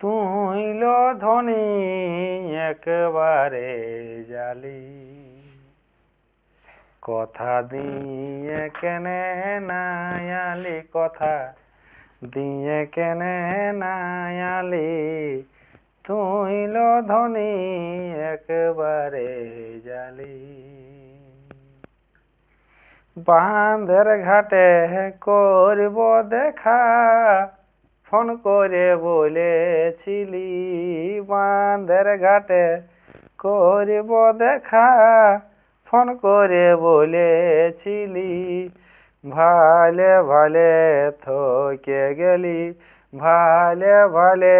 তুই লো ধনী একবারে জালি। কথা দিয়ে কেনে নায়ালি, কথা দিয়ে কেনে নায়ালি। তুই লো ধনী একবারে জালি। বাঁধের ঘাটে করব দেখা ফোন করে বলেছিলি, বাঁধের ঘাটে করব দেখা। ফোন করে বলেছিলি, ভালে ভালে থকে গেলি, ভালে ভালে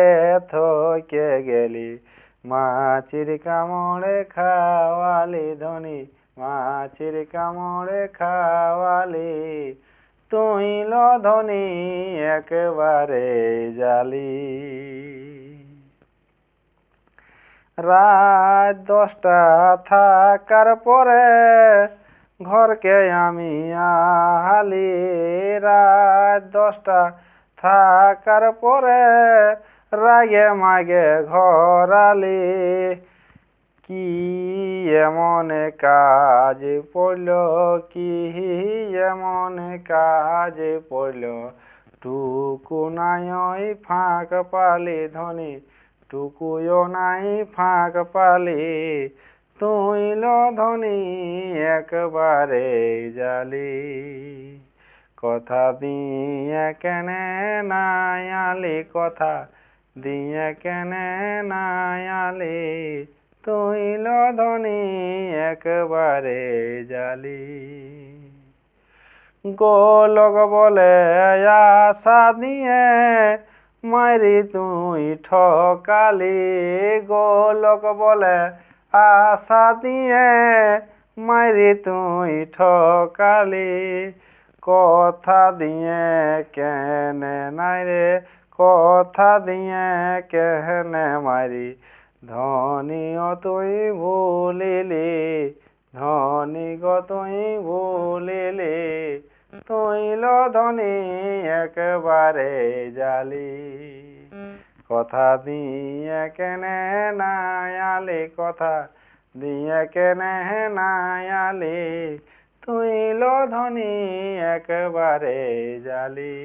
থকে গেলি। মাছির কামড়ে খাওয়ালি ধনী, মাছির কামড়ে খাওয়ালি তুই লো ধনী একবারে জালি। রাত দশটা থাকার পরে ঘরকে আমি আহালি। রাত দশটা থাকার পরে রাগে মাগে ঘর আলি। কি এমন কাজ পড়ল? কি এমন কাজ পড়ল? টুকু নাই ফাঁক পালি ধনী, টুকুও নাই ফাঁক পালি তুই লো ধনী একবারে জালি। কথা দিয়ে কেনে নাই আলি, কথা দিয়ে কেনে নাই আলি? তুই লো ধনী একবারে জালি। গোলক বলে, আশা দিয়ে মারি তুই ঠকালি। গোলক বলে, আশা দিয়ে মারি তুই ঠকালি। কথা দিয়ে কেনে নাই রে, কথা দিয়ে কেনে মারি ধনীও তুই ভুলিলি ধনী গো তুই ভুলিলি তুই লো ধনী একবারে জালি। কথা দিয়ে কেনে নায়ালি, কথা দিয়ে কেনে নায়ালি তুই লো ধনী একবারে জালি।